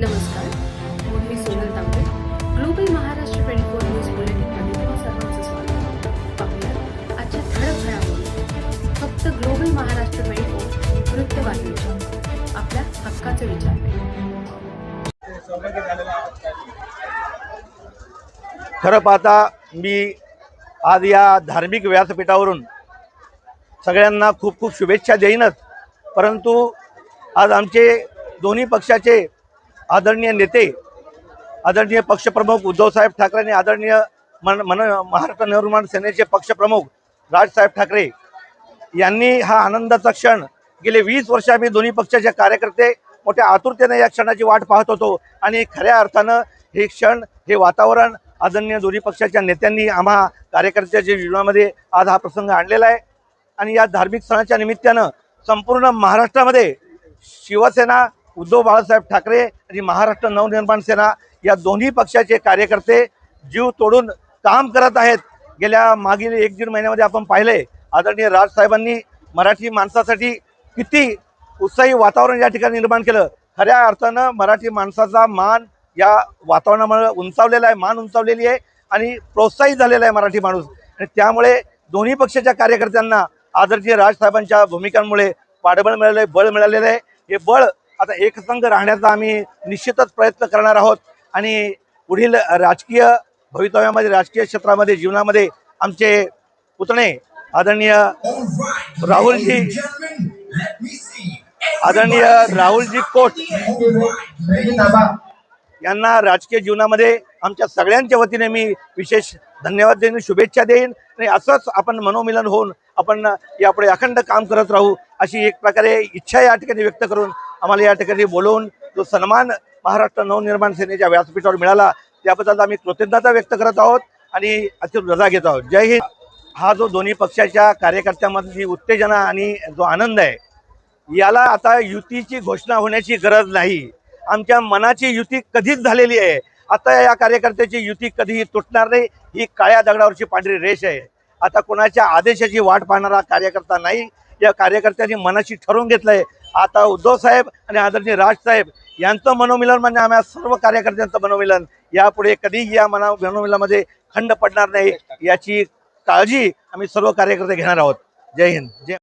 नमस्कार मी Sonal Tambe global Maharashtra twenty four news बुलेटिनमध्ये तुम्हा सर्वांचं स्वागत पाहूया आजच्या ठळक घडामोडी. फक्त ग्लोबल महाराष्ट्र ट्वेंटी फोर वृत्तवाहिनीच्या आपल्या हक्काचे विचार खरं पाहता मी आज या धार्मिक व्यासपीठावरून सगळ्यांना खूप खूप शुभेच्छा देईनच परंतु आज आमचे दोन्ही पक्षाचे आदरणीय नेते आदरणीय पक्षप्रमुख उद्धवसाहेब ठाकरे आणि आदरणीय मन मन महाराष्ट्र नवनिर्माण सेनेचे पक्षप्रमुख राजसाहेब ठाकरे यांनी हा आनंदाचा क्षण गेले वीस वर्ष आम्ही दोन्ही पक्षाचे कार्यकर्ते मोठ्या आतुरतेने या क्षणाची वाट पाहत होतो आणि खऱ्या अर्थानं हे क्षण हे वातावरण आदरणीय दोन्ही पक्षाच्या नेत्यांनी आम्हा कार्यकर्त्याच्या जीवनामध्ये आज हा प्रसंग आणलेला आहे आणि या धार्मिक सणाच्या निमित्तानं संपूर्ण महाराष्ट्रामध्ये शिवसेना उद्धव बाळासाहेब ठाकरे आणि महाराष्ट्र नवनिर्माण सेना या दोन्ही पक्षाचे कार्यकर्ते जीव तोडून काम करत आहेत. गेल्या मागील एक दीड महिन्यामध्ये आपण पाहिले आदरणीय राजसाहेबांनी मराठी माणसासाठी किती उत्साही वातावरण या ठिकाणी निर्माण केलं. खऱ्या अर्थानं मराठी माणसाचा मान या वातावरणामुळे उंचावलेला आहे मान उंचावलेली आहे आणि प्रोत्साहित झालेला आहे मराठी माणूस. आणि त्यामुळे दोन्ही पक्षाच्या कार्यकर्त्यांना आदरणीय राजसाहेबांच्या भूमिकांमुळे पाठबळ मिळालं आहे बळ मिळालेलं आहे. हे बळ आता एकसंघ राहण्याचा आम्ही निश्चितच प्रयत्न करणार आहोत. आणि पुढील राजकीय भवितव्यामध्ये राजकीय क्षेत्रामध्ये जीवनामध्ये आमचे पुतणे आदरणीय राहुलजी आदरणीय राहुलजी कोट यांना राजकीय जीवनामध्ये आमच्या सगळ्यांच्या वतीने मी विशेष धन्यवाद देईन शुभेच्छा देईन. आणि असंच आपण मनोमिलन होऊन आपण यापुढे अखंड काम करत राहू अशी एक प्रकारे इच्छा या ठिकाणी व्यक्त करून आम्हाला या ठिकाणी बोलवून जो सन्मान महाराष्ट्र नवनिर्माण सेनेच्या व्यासपीठावर मिळाला त्याबद्दल आम्ही कृतज्ञता व्यक्त करत आहोत आणि अति रजा घेत आहोत. जय हिंद. हा जो दोन्ही पक्षाच्या कार्यकर्त्यांमधली उत्तेजना आणि जो आनंद आहे याला आता युतीची घोषणा होण्याची गरज नाही. आमच्या मनाची युती कधीच झालेली आहे. आता या कार्यकर्त्याची युती कधीही तुटणार नाही. ही काळ्या दगडावरची पांढरी रेष आहे. आता कोणाच्या आदेशाची वाट पाहणारा कार्यकर्ता नाही. या कार्यकर्त्यांनी मनाशी ठरवून घेतलं आहे आता उद्धव साहेब आणि आदरणीय राजसाहेब यांचं मनोमिलन म्हणजे आम्ही सर्व कार्यकर्त्यांचं मनोमिलन. यापुढे कधीही या मना मनोमिलनामध्ये खंड पडणार नाही याची काळजी आम्ही सर्व कार्यकर्ते घेणार आहोत. जय हिंद. जय